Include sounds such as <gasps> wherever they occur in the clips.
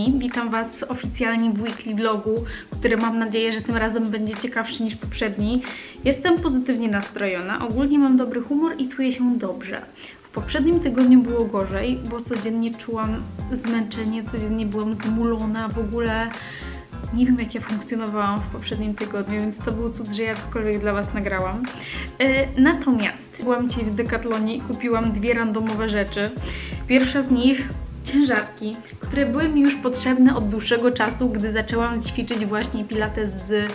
kochani, witam Was oficjalnie w weekly vlogu, który mam nadzieję, że tym razem będzie ciekawszy niż poprzedni. Jestem pozytywnie nastrojona, ogólnie mam dobry humor i czuję się dobrze. W poprzednim tygodniu było gorzej, bo codziennie czułam zmęczenie, codziennie byłam zmulona, w ogóle nie wiem jak ja funkcjonowałam w poprzednim tygodniu, więc to był cud, że ja cokolwiek dla Was nagrałam. E, natomiast byłam dzisiaj w Decathlonie i kupiłam dwie randomowe rzeczy. Pierwsza z nich ciężarki, które były mi już potrzebne od dłuższego czasu, gdy zaczęłam ćwiczyć właśnie pilates z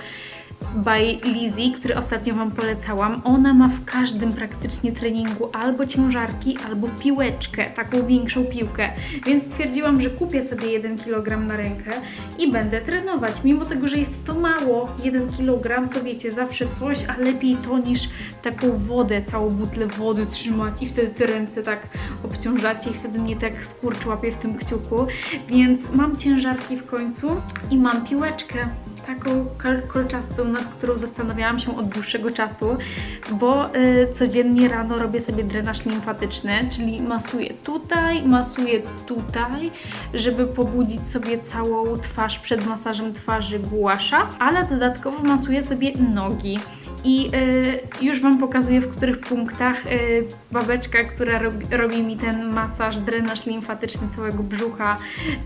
by Lizzy, który ostatnio Wam polecałam. Ona ma w każdym praktycznie treningu albo ciężarki, albo piłeczkę, taką większą piłkę. Więc stwierdziłam, że kupię sobie 1 kg na rękę i będę trenować. Mimo tego, że jest to mało, 1 kg, to wiecie, zawsze coś, a lepiej to niż taką wodę, całą butlę wody trzymać i wtedy te ręce tak obciążacie i wtedy mnie tak skurcz łapie w tym kciuku. Więc mam ciężarki w końcu i mam piłeczkę taką kol- kolczastą, nad którą zastanawiałam się od dłuższego czasu, bo y, codziennie rano robię sobie drenaż limfatyczny, czyli masuję tutaj, masuję tutaj, żeby pobudzić sobie całą twarz przed masażem twarzy głasza, ale dodatkowo masuję sobie nogi. I y, już Wam pokazuję, w których punktach y, babeczka, która robi, robi mi ten masaż, drenaż limfatyczny całego brzucha,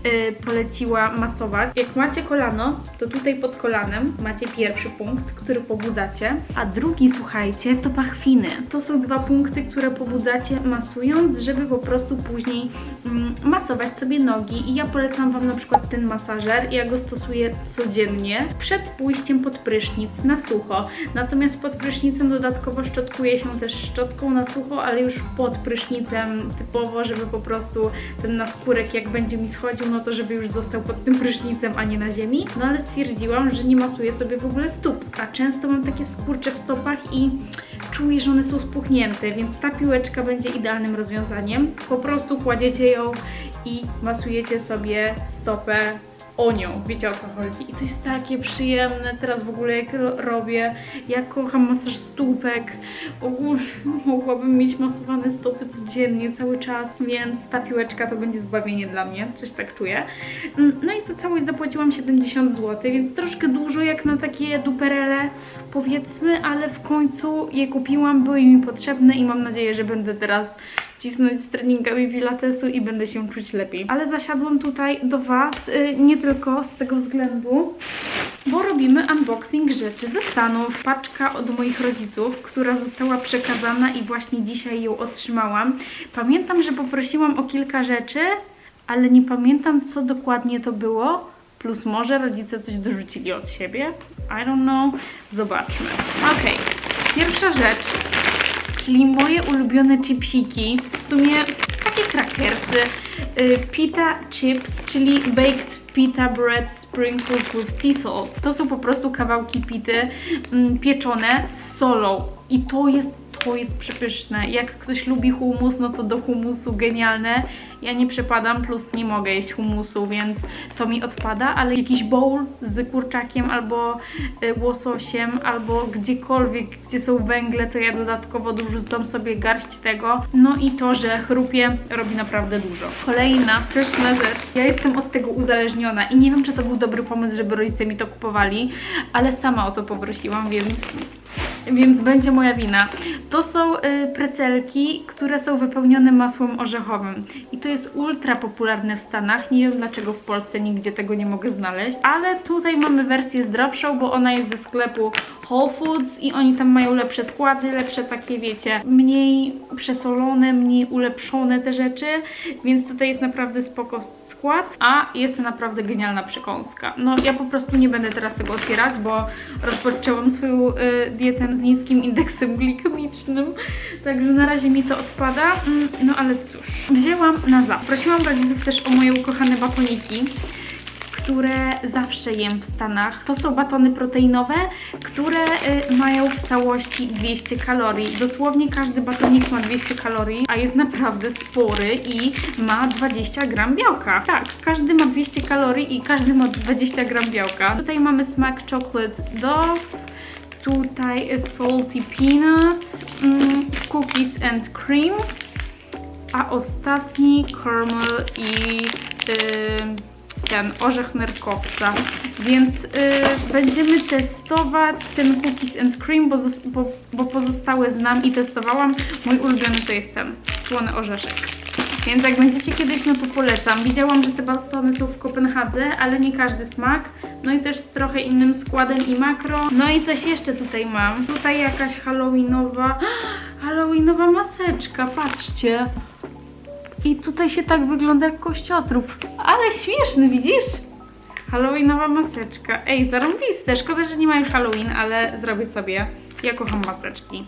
y, poleciła masować. Jak macie kolano, to tutaj pod kolanem macie pierwszy punkt, który pobudzacie, a drugi, słuchajcie, to pachwiny. To są dwa punkty, które pobudzacie masując, żeby po prostu później mm, masować sobie nogi. I ja polecam Wam na przykład ten masażer. Ja go stosuję codziennie przed pójściem pod prysznic na sucho. Natomiast pod prysznicem dodatkowo szczotkuję się też szczotką na sucho, ale już pod prysznicem typowo, żeby po prostu ten naskórek jak będzie mi schodził, no to żeby już został pod tym prysznicem, a nie na ziemi. No ale stwierdziłam, że nie masuję sobie w ogóle stóp, a często mam takie skurcze w stopach i czuję, że one są spuchnięte, więc ta piłeczka będzie idealnym rozwiązaniem. Po prostu kładziecie ją i masujecie sobie stopę o nią, wiecie o co chodzi. I to jest takie przyjemne, teraz w ogóle jak ro- robię, ja kocham masaż stópek, ogólnie <laughs> mogłabym mieć masowane stopy codziennie, cały czas, więc ta piłeczka to będzie zbawienie dla mnie, coś tak czuję. Mm, No i za całość zapłaciłam 70 zł, więc troszkę dużo jak na takie duperele powiedzmy, ale w końcu je kupiłam, były mi potrzebne i mam nadzieję, że będę teraz cisnąć z treningami pilatesu i będę się czuć lepiej. Ale zasiadłam tutaj do Was y, nie tylko z tego względu, bo robimy unboxing rzeczy ze Stanów. Paczka od moich rodziców, która została przekazana i właśnie dzisiaj ją otrzymałam. Pamiętam, że poprosiłam o kilka rzeczy, ale nie pamiętam co dokładnie to było. Plus może rodzice coś dorzucili od siebie. I don't know. Zobaczmy. Okej. Pierwsza rzecz czyli moje ulubione chipsiki, w sumie takie krakersy, y, pita chips, czyli baked pita bread sprinkled with sea salt. To są po prostu kawałki pity mm, pieczone z solą i to jest to jest przepyszne. Jak ktoś lubi humus, no to do humusu genialne. Ja nie przepadam, plus nie mogę jeść humusu, więc to mi odpada, ale jakiś bowl z kurczakiem albo y, łososiem, albo gdziekolwiek, gdzie są węgle, to ja dodatkowo dorzucam sobie garść tego. No i to, że chrupie, robi naprawdę dużo. Kolejna pyszna rzecz. Ja jestem od tego uzależniona i nie wiem, czy to był dobry pomysł, żeby rodzice mi to kupowali, ale sama o to poprosiłam, więc więc będzie moja wina. To są y, precelki, które są wypełnione masłem orzechowym. I to jest ultra popularne w Stanach. Nie wiem dlaczego w Polsce nigdzie tego nie mogę znaleźć. Ale tutaj mamy wersję zdrowszą, bo ona jest ze sklepu Whole Foods i oni tam mają lepsze składy, lepsze takie wiecie, mniej przesolone, mniej ulepszone te rzeczy, więc tutaj jest naprawdę spoko skład, a jest to naprawdę genialna przekąska. No ja po prostu nie będę teraz tego otwierać, bo rozpoczęłam swoją y, dietę z niskim indeksem glikemicznym, także na razie mi to odpada, mm, no ale cóż. Wzięłam na za. Prosiłam rodziców też o moje ukochane batoniki które zawsze jem w Stanach. To są batony proteinowe, które y, mają w całości 200 kalorii. Dosłownie każdy batonik ma 200 kalorii, a jest naprawdę spory i ma 20 gram białka. Tak, każdy ma 200 kalorii i każdy ma 20 gram białka. Tutaj mamy smak chocolate dove. Tutaj salty peanuts, mm, cookies and cream, a ostatni caramel i ten orzech nerkowca. Więc y, będziemy testować ten cookies and cream, bo, bo, bo pozostałe znam i testowałam. Mój ulubiony to jest ten słony orzeszek. Więc jak będziecie kiedyś, no to polecam. Widziałam, że te bastony są w Kopenhadze, ale nie każdy smak. No i też z trochę innym składem i makro. No i coś jeszcze tutaj mam. Tutaj jakaś halloweenowa, <gasps> halloweenowa maseczka, patrzcie. I tutaj się tak wygląda jak kościotrup. Ale śmieszny, widzisz? Halloweenowa maseczka. Ej, zarąbiste. Szkoda, że nie ma już Halloween, ale zrobię sobie. Ja kocham maseczki.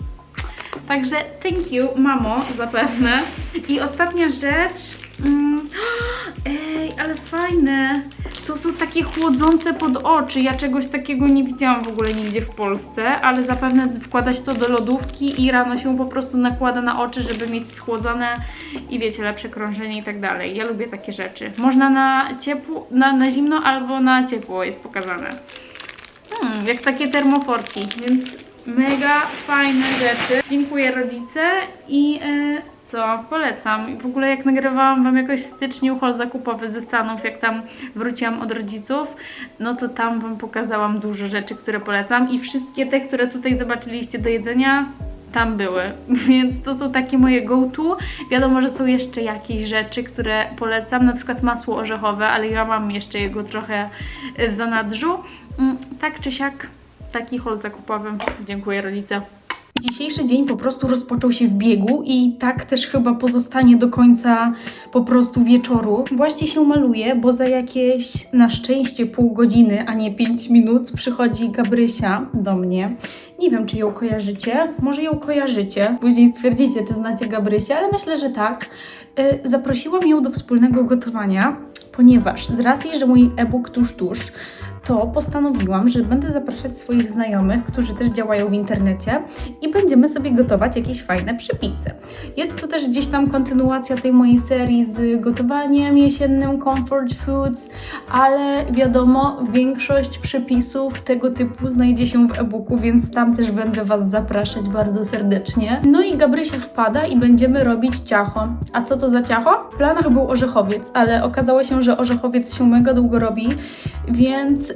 Także thank you, mamo, zapewne. I ostatnia rzecz. Mm, <gasps> ej, ale fajne. To są takie chłodzące pod oczy. Ja czegoś takiego nie widziałam w ogóle nigdzie w Polsce, ale zapewne wkładać to do lodówki i rano się po prostu nakłada na oczy, żeby mieć schłodzone i wiecie, lepsze krążenie i tak dalej. Ja lubię takie rzeczy. Można na ciepło, na, na zimno albo na ciepło jest pokazane. Hmm, jak takie termoforki, więc mega fajne rzeczy. Dziękuję rodzice i e, co, polecam. W ogóle jak nagrywałam Wam jakoś w styczniu haul zakupowy ze Stanów, jak tam wróciłam od rodziców, no to tam Wam pokazałam dużo rzeczy, które polecam i wszystkie te, które tutaj zobaczyliście do jedzenia, tam były, <laughs> więc to są takie moje go-to. Wiadomo, że są jeszcze jakieś rzeczy, które polecam, na przykład masło orzechowe, ale ja mam jeszcze jego trochę w zanadrzu. Mm, Tak czy siak, taki haul zakupowy. Dziękuję rodzice. Dzisiejszy dzień po prostu rozpoczął się w biegu i tak też chyba pozostanie do końca po prostu wieczoru. Właśnie się maluję, bo za jakieś na szczęście pół godziny, a nie 5 minut przychodzi Gabrysia do mnie. Nie wiem, czy ją kojarzycie. Może ją kojarzycie. Później stwierdzicie, czy znacie Gabrysię, ale myślę, że tak. Y, Zaprosiłam ją do wspólnego gotowania, ponieważ z racji, że mój e-book tuż tuż, to postanowiłam, że będę zapraszać swoich znajomych, którzy też działają w internecie i będziemy sobie gotować jakieś fajne przepisy. Jest to też gdzieś tam kontynuacja tej mojej serii z gotowaniem jesiennym Comfort Foods, ale wiadomo, większość przepisów tego typu znajdzie się w e-booku, więc tam też będę Was zapraszać bardzo serdecznie. No i Gabrysia wpada i będziemy robić ciacho. A co to za ciacho? W planach był orzechowiec, ale okazało się, że orzechowiec się mega długo robi, więc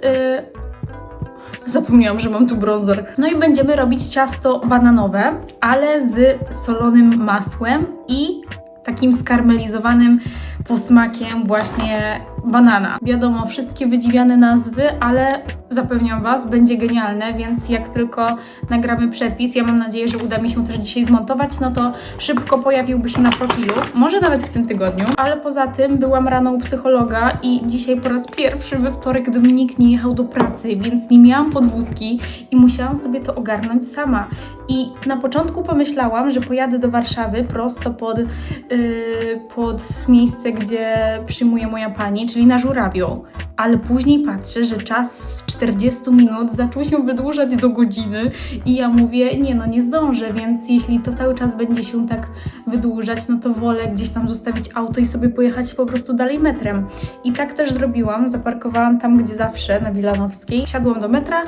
Zapomniałam, że mam tu bronzer. No i będziemy robić ciasto bananowe, ale z solonym masłem i takim skarmelizowanym posmakiem właśnie banana. Wiadomo, wszystkie wydziwiane nazwy, ale zapewniam Was, będzie genialne, więc jak tylko nagramy przepis, ja mam nadzieję, że uda mi się też dzisiaj zmontować, no to szybko pojawiłby się na profilu, może nawet w tym tygodniu, ale poza tym byłam rano u psychologa i dzisiaj po raz pierwszy we wtorek Dominik nie jechał do pracy, więc nie miałam podwózki i musiałam sobie to ogarnąć sama. I na początku pomyślałam, że pojadę do Warszawy prosto pod, yy, pod miejsce, gdzie przyjmuje moja pani, czyli na Żurawią. Ale później patrzę, że czas z 40 minut zaczął się wydłużać do godziny i ja mówię, nie no, nie zdążę, więc jeśli to cały czas będzie się tak wydłużać, no to wolę gdzieś tam zostawić auto i sobie pojechać po prostu dalej metrem. I tak też zrobiłam, zaparkowałam tam, gdzie zawsze, na Wilanowskiej, wsiadłam do metra,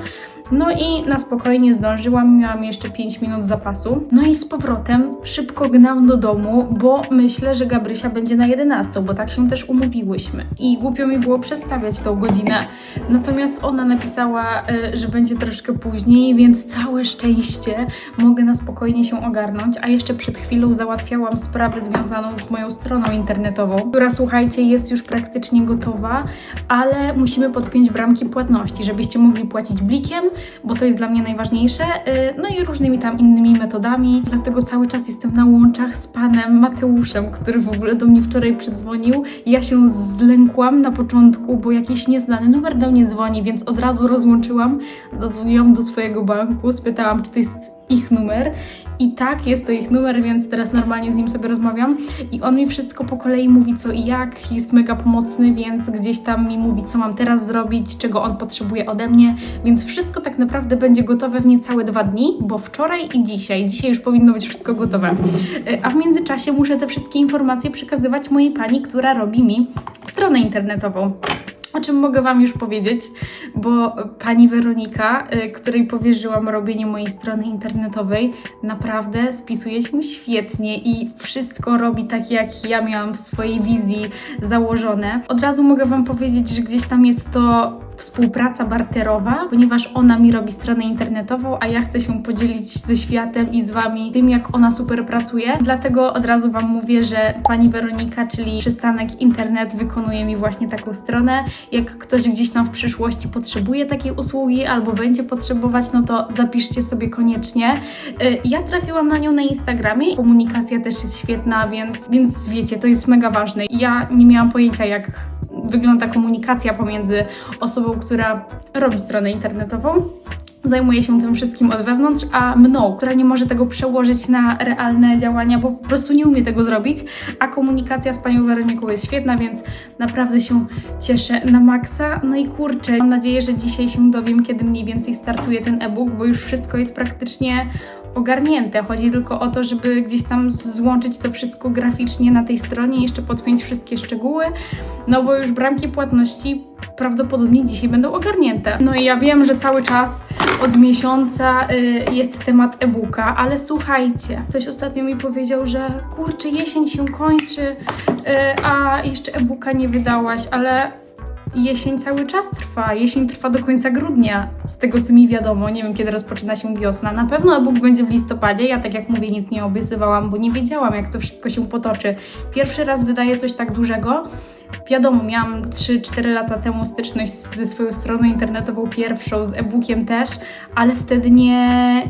no i na spokojnie zdążyłam, miałam jeszcze 5 minut zapasu. No i z powrotem szybko gnałam do domu, bo myślę, że Gabrysia będzie na 11, bo tak się też umówiłyśmy. I głupio mi było przestawiać tą godzinę. Natomiast ona napisała, y, że będzie troszkę później, więc całe szczęście mogę na spokojnie się ogarnąć. A jeszcze przed chwilą załatwiałam sprawę związaną z moją stroną internetową, która słuchajcie, jest już praktycznie gotowa, ale musimy podpiąć bramki płatności, żebyście mogli płacić blikiem, bo to jest dla mnie najważniejsze, y, no i różnymi tam innymi metodami. Dlatego cały czas jestem na łączach z panem Mateuszem, który w ogóle do mnie wczoraj przedzwonił. Ja się zlękłam na początku, bo jakiś nieznany numer do mnie dzwoni, więc od razu rozłączyłam. Zadzwoniłam do swojego banku, spytałam, czy to jest ich numer. I tak, jest to ich numer, więc teraz normalnie z nim sobie rozmawiam. I on mi wszystko po kolei mówi co i jak, jest mega pomocny, więc gdzieś tam mi mówi, co mam teraz zrobić, czego on potrzebuje ode mnie. Więc wszystko tak naprawdę będzie gotowe w niecałe dwa dni, bo wczoraj i dzisiaj. Dzisiaj już powinno być wszystko gotowe. Y, A w międzyczasie muszę te wszystkie informacje przekazywać mojej pani, która robi mi stronę internetową. O czym mogę Wam już powiedzieć, bo pani Weronika, y, której powierzyłam robienie mojej strony internetowej, naprawdę spisuje się świetnie i wszystko robi tak, jak ja miałam w swojej wizji założone. Od razu mogę Wam powiedzieć, że gdzieś tam jest to współpraca barterowa, ponieważ ona mi robi stronę internetową, a ja chcę się podzielić ze światem i z Wami tym, jak ona super pracuje. Dlatego od razu Wam mówię, że pani Weronika, czyli przystanek internet, wykonuje mi właśnie taką stronę. Jak ktoś gdzieś tam w przyszłości potrzebuje takiej usługi albo będzie potrzebować, no to zapiszcie sobie koniecznie. Y, Ja trafiłam na nią na Instagramie. Komunikacja też jest świetna, więc, więc wiecie, to jest mega ważne. Ja nie miałam pojęcia, jak wygląda komunikacja pomiędzy osobą, która robi stronę internetową, zajmuje się tym wszystkim od wewnątrz, a mną, która nie może tego przełożyć na realne działania, bo po prostu nie umie tego zrobić, a komunikacja z panią Weroniką jest świetna, więc naprawdę się cieszę na maksa. No i kurczę, mam nadzieję, że dzisiaj się dowiem, kiedy mniej więcej startuje ten e-book, bo już wszystko jest praktycznie ogarnięte. Chodzi tylko o to, żeby gdzieś tam złączyć to wszystko graficznie na tej stronie i jeszcze podpiąć wszystkie szczegóły, no bo już bramki płatności prawdopodobnie dzisiaj będą ogarnięte. No i ja wiem, że cały czas od miesiąca y, jest temat e-booka, ale słuchajcie, ktoś ostatnio mi powiedział, że kurczę, jesień się kończy, y, a jeszcze e-booka nie wydałaś, ale jesień cały czas trwa. Jesień trwa do końca grudnia, z tego co mi wiadomo. Nie wiem, kiedy rozpoczyna się wiosna. Na pewno e-book będzie w listopadzie. Ja, tak jak mówię, nic nie obiecywałam, bo nie wiedziałam, jak to wszystko się potoczy. Pierwszy raz wydaję coś tak dużego. Wiadomo, miałam 3-4 lata temu styczność ze swoją stroną internetową pierwszą, z e-bookiem też, ale wtedy nie,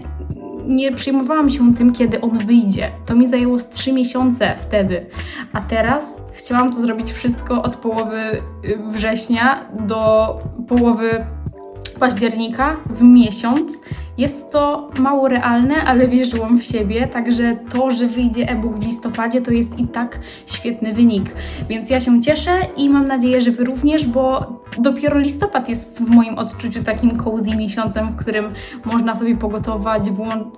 nie przejmowałam się tym, kiedy on wyjdzie. To mi zajęło z 3 miesiące wtedy. A teraz chciałam to zrobić wszystko od połowy y, września do połowy października w miesiąc. Jest to mało realne, ale wierzyłam w siebie, także to, że wyjdzie e-book w listopadzie, to jest i tak świetny wynik. Więc ja się cieszę i mam nadzieję, że Wy również, bo dopiero listopad jest w moim odczuciu takim cozy miesiącem, w którym można sobie pogotować,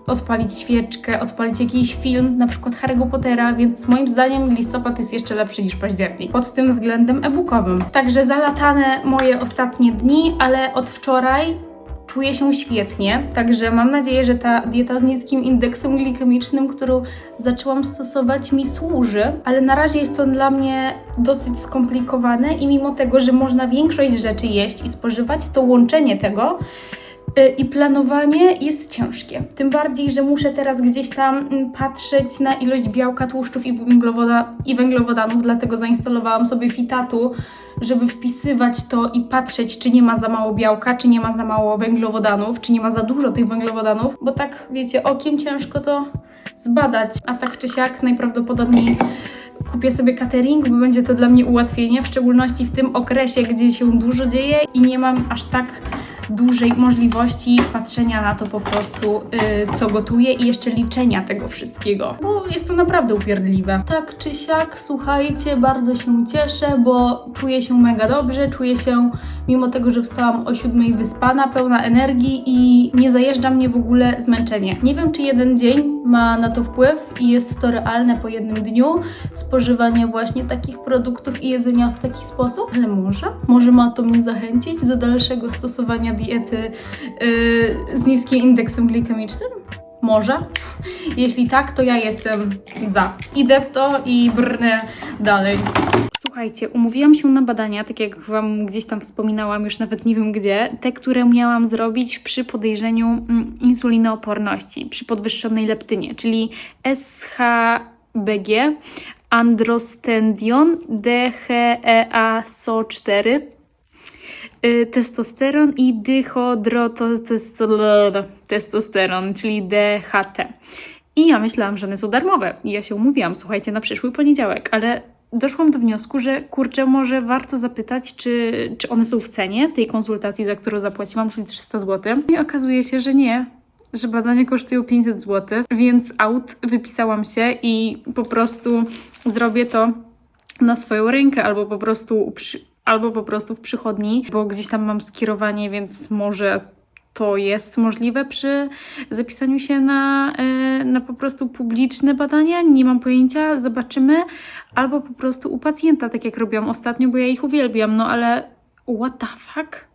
odpalić świeczkę, odpalić jakiś film, na przykład Harry'ego Pottera, więc moim zdaniem listopad jest jeszcze lepszy niż październik pod tym względem e-bookowym. Także zalatane moje ostatnie dni, ale od wczoraj czuję się świetnie, także mam nadzieję, że ta dieta z niskim indeksem glikemicznym, którą zaczęłam stosować, mi służy, ale na razie jest to dla mnie dosyć skomplikowane i mimo tego, że można większość rzeczy jeść i spożywać, to łączenie tego i planowanie jest ciężkie. Tym bardziej, że muszę teraz gdzieś tam mm, patrzeć na ilość białka, tłuszczów i, węglowoda, i węglowodanów, dlatego zainstalowałam sobie Fitatu, żeby wpisywać to i patrzeć, czy nie ma za mało białka, czy nie ma za mało węglowodanów, czy nie ma za dużo tych węglowodanów, bo tak, wiecie, okiem ciężko to zbadać, a tak czy siak najprawdopodobniej kupię sobie catering, bo będzie to dla mnie ułatwienie, w szczególności w tym okresie, gdzie się dużo dzieje i nie mam aż tak dużej możliwości patrzenia na to po prostu, yy, co gotuję i jeszcze liczenia tego wszystkiego, bo jest to naprawdę upierdliwe. Tak czy siak, słuchajcie, bardzo się cieszę, bo czuję się mega dobrze, czuję się, mimo tego, że wstałam o siódmej wyspana, pełna energii i nie zajeżdża mnie w ogóle zmęczenie. Nie wiem, czy jeden dzień ma na to wpływ i jest to realne po jednym dniu, spożywanie właśnie takich produktów i jedzenia w taki sposób, ale może, może ma to mnie zachęcić do dalszego stosowania diety yy, z niskim indeksem glikemicznym? Może. Jeśli tak, to ja jestem za. Idę w to i brnę dalej. Słuchajcie, umówiłam się na badania, tak jak Wam gdzieś tam wspominałam, już nawet nie wiem gdzie, te, które miałam zrobić przy podejrzeniu mm, insulinooporności, przy podwyższonej leptynie, czyli SHBG, androstendion, DHEA SO4, y, testosteron i dihydrotestosteron, czyli DHT. I ja myślałam, że one są darmowe. I ja się umówiłam, słuchajcie, na przyszły poniedziałek, ale doszłam do wniosku, że kurczę, może warto zapytać, czy, czy one są w cenie tej konsultacji, za którą zapłaciłam, czyli 300 zł. I okazuje się, że nie, że badania kosztują 500 zł, więc out wypisałam się i po prostu zrobię to na swoją rękę albo po prostu albo po prostu w przychodni, bo gdzieś tam mam skierowanie, więc może to jest możliwe przy zapisaniu się na, y, na po prostu publiczne badania. Nie mam pojęcia, zobaczymy. Albo po prostu u pacjenta, tak jak robiłam ostatnio, bo ja ich uwielbiam, no ale What the fuck?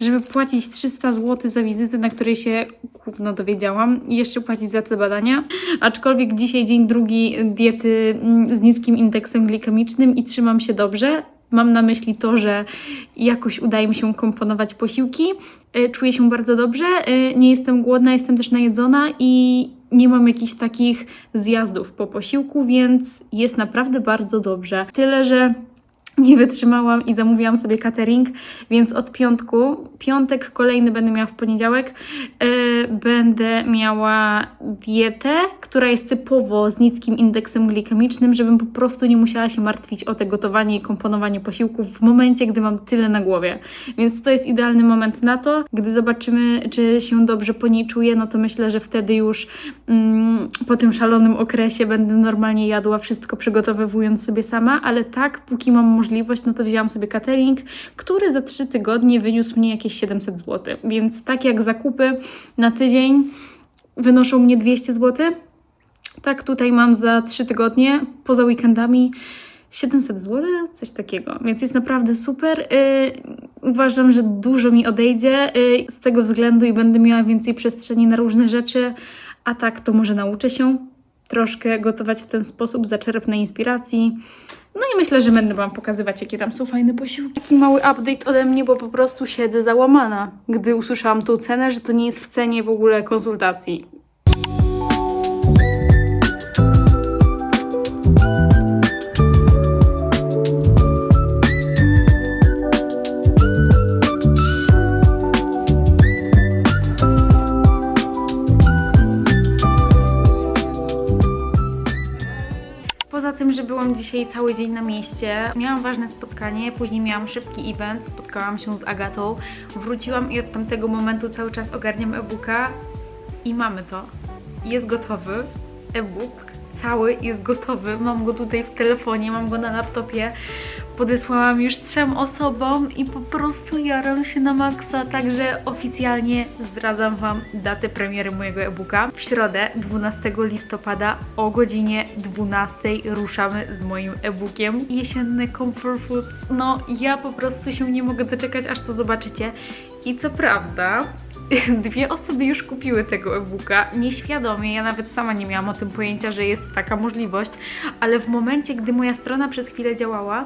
Żeby płacić 300 zł za wizytę, na której się gówno dowiedziałam i jeszcze płacić za te badania. Aczkolwiek dzisiaj dzień drugi diety mm, z niskim indeksem glikemicznym i trzymam się dobrze. Mam na myśli to, że jakoś udaje mi się komponować posiłki. Y, Czuję się bardzo dobrze, y, nie jestem głodna, jestem też najedzona i nie mam jakichś takich zjazdów po posiłku, więc jest naprawdę bardzo dobrze. Tyle, że nie wytrzymałam i zamówiłam sobie catering, więc od piątku, piątek kolejny będę miała w poniedziałek, yy, będę miała dietę, która jest typowo z niskim indeksem glikemicznym, żebym po prostu nie musiała się martwić o te gotowanie i komponowanie posiłków w momencie, gdy mam tyle na głowie. Więc to jest idealny moment na to. Gdy zobaczymy, czy się dobrze po niej czuję, no to myślę, że wtedy już mm, po tym szalonym okresie będę normalnie jadła wszystko przygotowywując sobie sama, ale tak, póki mam możliwość, no to wzięłam sobie catering, który za 3 tygodnie wyniósł mnie jakieś 700 zł. Więc tak jak zakupy na tydzień wynoszą mnie 200 zł, tak tutaj mam za 3 tygodnie, poza weekendami 700 zł, coś takiego. Więc jest naprawdę super. Yy, uważam, że dużo mi odejdzie yy, z tego względu i będę miała więcej przestrzeni na różne rzeczy, a tak to może nauczę się troszkę gotować w ten sposób, zaczerpnę inspiracji. No i myślę, że będę Wam pokazywać, jakie tam są fajne posiłki. Taki mały update ode mnie, bo po prostu siedzę załamana, gdy usłyszałam tą cenę, że to nie jest w cenie w ogóle konsultacji. Dzisiaj cały dzień na mieście, miałam ważne spotkanie, później miałam szybki event, spotkałam się z Agatą, wróciłam i od tamtego momentu cały czas ogarniam e-booka i mamy to. Jest gotowy e-book. Cały jest gotowy, mam go tutaj w telefonie, mam go na laptopie. Podesłałam już trzem osobom i po prostu jaram się na maksa, także oficjalnie zdradzam Wam datę premiery mojego e-booka. W środę 12 listopada o godzinie 12 ruszamy z moim e-bookiem. Jesienne Comfort Foods, no ja po prostu się nie mogę doczekać, aż to zobaczycie. I co prawda, <laughs> dwie osoby już kupiły tego e-booka, nieświadomie, ja nawet sama nie miałam o tym pojęcia, że jest taka możliwość, ale w momencie, gdy moja strona przez chwilę działała,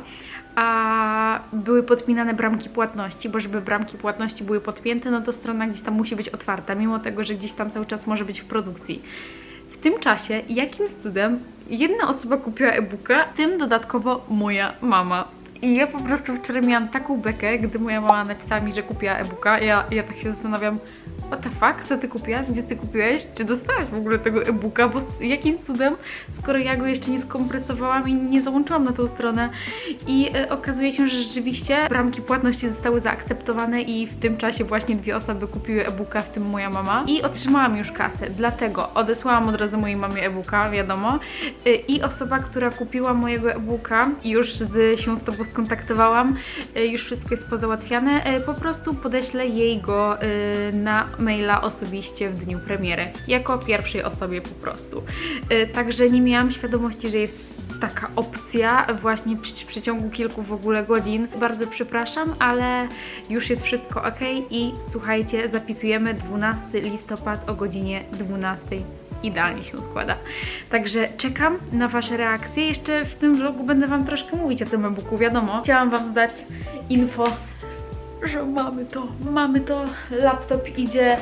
a były podpinane bramki płatności, bo żeby bramki płatności były podpięte, no to strona gdzieś tam musi być otwarta, mimo tego, że gdzieś tam cały czas może być w produkcji. W tym czasie, jakim cudem jedna osoba kupiła e-booka, tym dodatkowo moja mama. I ja po prostu wczoraj miałam taką bekę, gdy moja mama napisała mi, że kupiła e-booka. Ja, ja tak się zastanawiam, what the fuck, co ty kupiłaś? Gdzie ty kupiłeś? Czy dostałaś w ogóle tego e-booka? Bo z jakim cudem, skoro ja go jeszcze nie skompresowałam i nie załączyłam na tą stronę. I e, okazuje się, że rzeczywiście bramki płatności zostały zaakceptowane i w tym czasie właśnie dwie osoby kupiły e-booka, w tym moja mama. I otrzymałam już kasę, dlatego odesłałam od razu mojej mamie e-booka, wiadomo. E, I osoba, która kupiła mojego e-booka, już z, się z tobą skontaktowałam, e, już wszystko jest pozałatwiane, po prostu podeślę jej go na maila osobiście w dniu premiery, jako pierwszej osobie po prostu. E, Także nie miałam świadomości, że jest taka opcja właśnie przy, w przeciągu kilku w ogóle godzin. Bardzo przepraszam, ale już jest wszystko ok i słuchajcie, zapisujemy 12 listopad o godzinie 12 idealnie się składa. Także czekam na Wasze reakcje. Jeszcze w tym vlogu będę Wam troszkę mówić o tym e-booku, wiadomo. Chciałam Wam zdać info, że mamy to, mamy to. Laptop idzie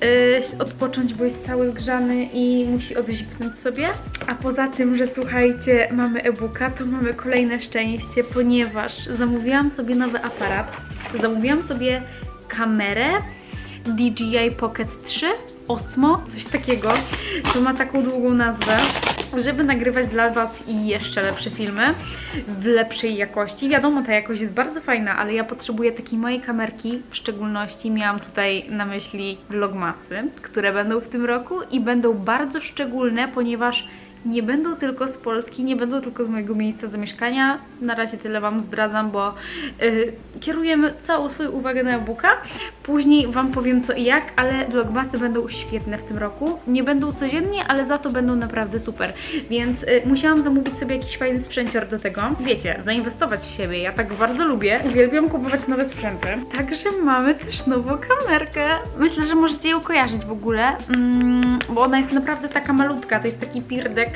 yy, odpocząć, bo jest cały zgrzany i musi odzipnąć sobie. A poza tym, że słuchajcie, mamy e-booka, to mamy kolejne szczęście, ponieważ zamówiłam sobie nowy aparat. Zamówiłam sobie kamerę DJI Pocket 3 Osmo, coś takiego. To ma taką długą nazwę, żeby nagrywać dla Was i jeszcze lepsze filmy w lepszej jakości. Wiadomo, ta jakość jest bardzo fajna, ale ja potrzebuję takiej mojej kamerki. W szczególności miałam tutaj na myśli vlogmasy, które będą w tym roku i będą bardzo szczególne, ponieważ nie będą tylko z Polski, nie będą tylko z mojego miejsca zamieszkania. Na razie tyle Wam zdradzam, bo y, kierujemy całą swoją uwagę na e-booka. Później Wam powiem co i jak, ale vlogmasy będą świetne w tym roku. Nie będą codziennie, ale za to będą naprawdę super. Więc y, musiałam zamówić sobie jakiś fajny sprzęcior do tego. Wiecie, zainwestować w siebie. Ja tak bardzo lubię. Uwielbiam kupować nowe sprzęty. Także mamy też nową kamerkę. Myślę, że możecie ją kojarzyć w ogóle, mm, bo ona jest naprawdę taka malutka. To jest taki pirdek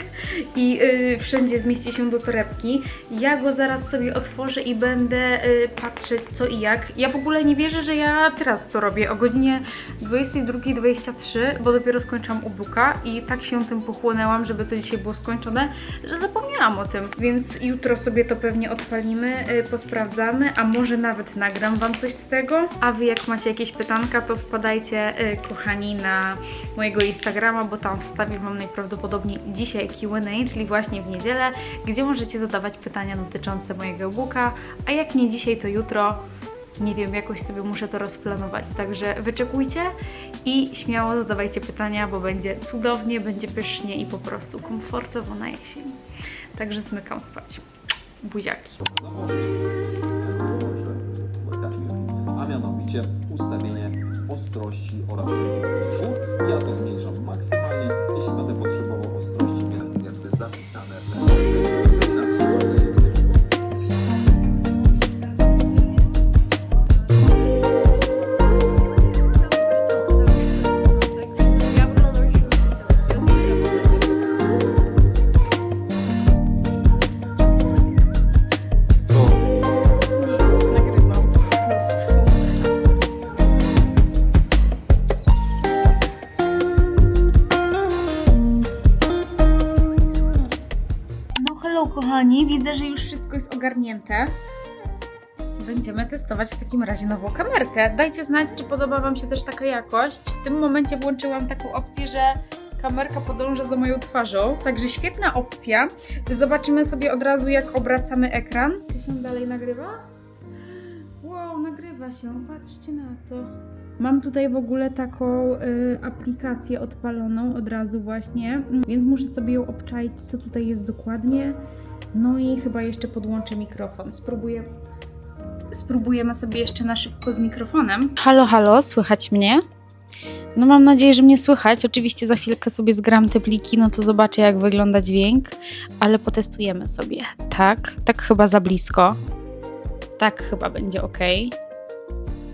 i yy, wszędzie zmieści się do torebki. Ja go zaraz sobie otworzę i będę yy, patrzeć co i jak. Ja w ogóle nie wierzę, że ja teraz to robię o godzinie 22.23, bo dopiero skończyłam e-booka i tak się tym pochłonęłam, żeby to dzisiaj było skończone, że zapomniałam o tym. Więc jutro sobie to pewnie odpalimy, yy, posprawdzamy, a może nawet nagram Wam coś z tego. A Wy jak macie jakieś pytanka, to wpadajcie, kochani, na mojego Instagrama, bo tam wstawię Wam najprawdopodobniej dzisiaj Q&A, czyli właśnie w niedzielę, gdzie możecie zadawać pytania dotyczące mojego e-booka, a jak nie dzisiaj, to jutro. Nie wiem, jakoś sobie muszę to rozplanować, także wyczekujcie i śmiało zadawajcie pytania, bo będzie cudownie, będzie pysznie i po prostu komfortowo na jesień. Także zmykam spać. Buziaki. a mianowicie ustawienie ostrości oraz legitymności szum. Ja to zmniejszam maksymalnie, jeśli będę potrzebował ostrości, miałem jakby zapisane kochani, widzę, że już wszystko jest ogarnięte. Będziemy testować w takim razie nową kamerkę. Dajcie znać, czy podoba Wam się też taka jakość. W tym momencie włączyłam taką opcję, że kamerka podąża za moją twarzą, także świetna opcja. Zobaczymy sobie od razu, jak obracamy ekran. Czy się dalej nagrywa? Wow, nagrywa się, patrzcie na to. Mam tutaj w ogóle taką y, aplikację odpaloną od razu właśnie, więc muszę sobie ją obczaić, co tutaj jest dokładnie. No i chyba jeszcze podłączę mikrofon. Spróbuję. Spróbujemy sobie jeszcze na szybko z mikrofonem. Halo, halo, słychać mnie? No mam nadzieję, że mnie słychać. Oczywiście za chwilkę sobie zgram te pliki, no to zobaczę jak wygląda dźwięk, ale potestujemy sobie. Tak, tak chyba za blisko. Tak chyba będzie ok.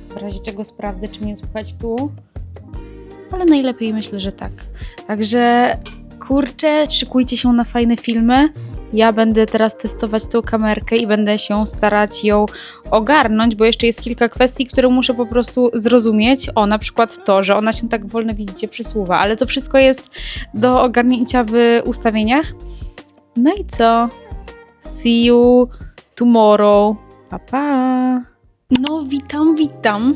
W razie czego sprawdzę, czy mnie słychać tu. Ale najlepiej myślę, że tak. Także kurczę, szykujcie się na fajne filmy. Ja będę teraz testować tą kamerkę i będę się starać ją ogarnąć, bo jeszcze jest kilka kwestii, które muszę po prostu zrozumieć. O, na przykład to, że ona się tak wolno, widzicie, przesuwa, ale to wszystko jest do ogarnięcia w ustawieniach. No i co? See you tomorrow. Pa, pa. No, witam, witam.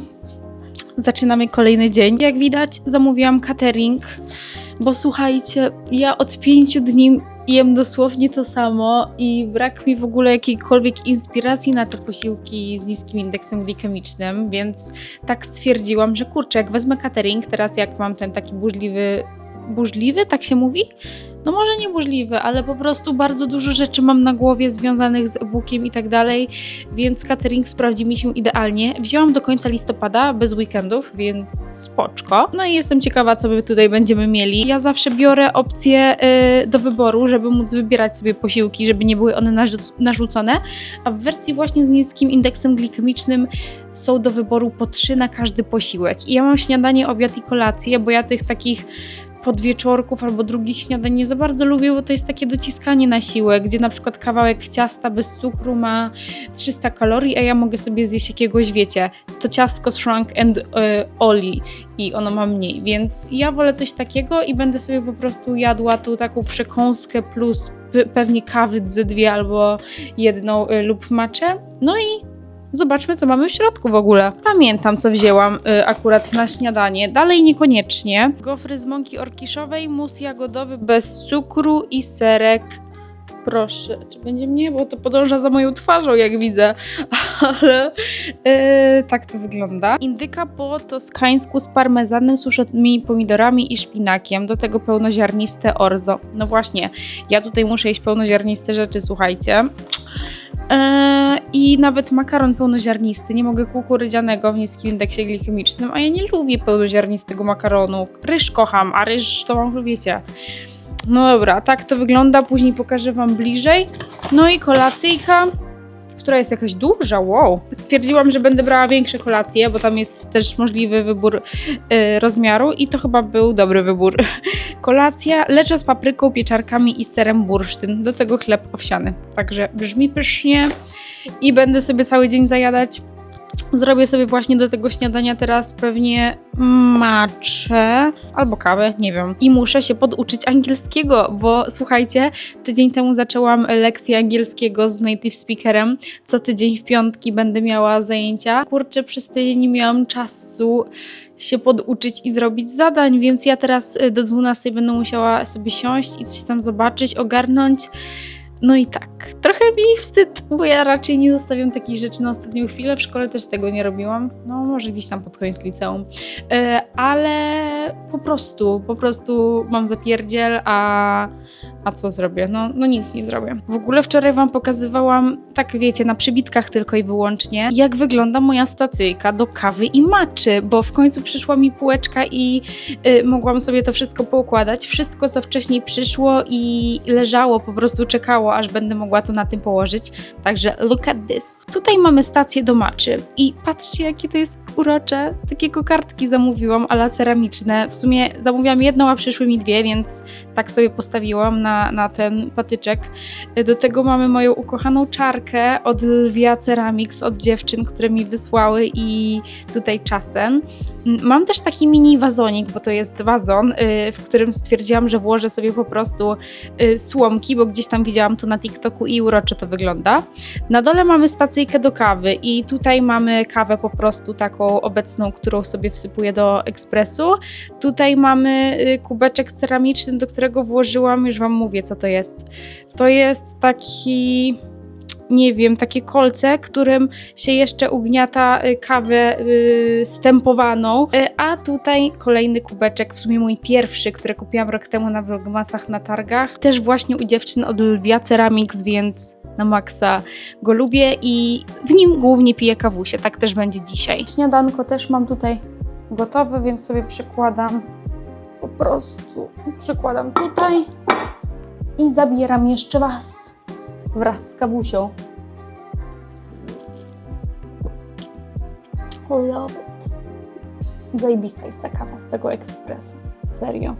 Zaczynamy kolejny dzień. Jak widać, zamówiłam catering, bo słuchajcie, ja od pięciu dni jem dosłownie to samo i brak mi w ogóle jakiejkolwiek inspiracji na te posiłki z niskim indeksem glikemicznym, więc tak stwierdziłam, że kurczę, jak wezmę catering, teraz jak mam ten taki burzliwy, burzliwy, tak się mówi? No może nie burzliwy, ale po prostu bardzo dużo rzeczy mam na głowie związanych z e-bookiem i tak dalej, więc catering sprawdzi mi się idealnie. Wzięłam do końca listopada, bez weekendów, więc spoczko. No i jestem ciekawa, co my tutaj będziemy mieli. Ja zawsze biorę opcję y, do wyboru, żeby móc wybierać sobie posiłki, żeby nie były one narzu- narzucone, a w wersji właśnie z niskim indeksem glikemicznym są do wyboru po trzy na każdy posiłek. I ja mam śniadanie, obiad i kolację, bo ja tych takich podwieczorków albo drugich śniadań nie za bardzo lubię, bo to jest takie dociskanie na siłę, gdzie na przykład kawałek ciasta bez cukru ma 300 kalorii, a ja mogę sobie zjeść jakiegoś, wiecie, to ciastko shrunk and y, oli i ono ma mniej, więc ja wolę coś takiego i będę sobie po prostu jadła tu taką przekąskę plus pe- pewnie kawy ze dwie albo jedną y, lub maczę. No i Zobaczmy, co mamy w środku w ogóle. Pamiętam, co wzięłam y, akurat na śniadanie. Dalej niekoniecznie. Gofry z mąki orkiszowej, mus jagodowy bez cukru i serek proszę. Czy będzie mnie? Bo to podąża za moją twarzą, jak widzę. <laughs> Ale e, tak to wygląda. Indyka po toskańsku z parmezanem, suszonymi pomidorami i szpinakiem. Do tego pełnoziarniste orzo. No właśnie, ja tutaj muszę jeść pełnoziarniste rzeczy, słuchajcie. Eee, I nawet makaron pełnoziarnisty. Nie mogę kukurydzianego w niskim indeksie glikemicznym, a ja nie lubię pełnoziarnistego makaronu. Ryż kocham, a ryż to mam, wiecie. No dobra, tak to wygląda. Później pokażę Wam bliżej. No i kolacyjka, która jest jakaś duża, wow. Stwierdziłam, że będę brała większe kolacje, bo tam jest też możliwy wybór y, rozmiaru i to chyba był dobry wybór. <laughs> Kolacja, lecza z papryką, pieczarkami i serem bursztyn. Do tego chleb owsiany. Także brzmi pysznie i będę sobie cały dzień zajadać. Zrobię sobie właśnie do tego śniadania teraz pewnie maczę albo kawę, nie wiem. I muszę się poduczyć angielskiego, bo słuchajcie, tydzień temu zaczęłam lekcję angielskiego z native speakerem. Co tydzień w piątki będę miała zajęcia. Kurczę, przez tydzień nie miałam czasu się poduczyć i zrobić zadań, więc ja teraz y, do 12 będę musiała sobie siąść i coś tam zobaczyć, ogarnąć. No i tak, trochę mi wstyd, bo ja raczej nie zostawiam takich rzeczy na ostatnią chwilę. W szkole też tego nie robiłam. No, może gdzieś tam pod koniec liceum. E, ale po prostu, po prostu mam zapierdziel, a, a co zrobię? No, no nic nie zrobię. W ogóle wczoraj Wam pokazywałam, tak wiecie, na przybitkach tylko i wyłącznie, jak wygląda moja stacyjka do kawy i maczy, bo w końcu przyszła mi półeczka i y, mogłam sobie to wszystko poukładać. Wszystko, co wcześniej przyszło i leżało, po prostu czekało, aż będę mogła to na tym położyć. Także look at this. Tutaj mamy stację do maczy i patrzcie, jakie to jest urocze. Takie kokardki zamówiłam, ale ceramiczne. W sumie zamówiłam jedną, a przyszły mi dwie, więc tak sobie postawiłam na, na ten patyczek. Do tego mamy moją ukochaną czarkę od Lwia Ceramics, od dziewczyn, które mi wysłały i tutaj czasen. Mam też taki mini wazonik, bo to jest wazon, y, w którym stwierdziłam, że włożę sobie po prostu y, słomki, bo gdzieś tam widziałam to na TikToku i urocze to wygląda. Na dole mamy stacyjkę do kawy i tutaj mamy kawę po prostu taką obecną, którą sobie wsypuję do ekspresu. Tutaj mamy y, kubeczek ceramiczny, do którego włożyłam, już Wam mówię co to jest. To jest taki nie wiem, takie kolce, którym się jeszcze ugniata y, kawę y, stępowaną, Y, a tutaj kolejny kubeczek, w sumie mój pierwszy, który kupiłam rok temu na Vlogmasach na targach, też właśnie u dziewczyn od Lwia Ceramics, więc na maksa go lubię i w nim głównie piję kawusie, tak też będzie dzisiaj. Śniadanko też mam tutaj gotowe, więc sobie przykładam po prostu, przykładam tutaj i zabieram jeszcze Was wraz z kawusią. Love it. Zajebista jest ta kawa z tego ekspresu. Serio.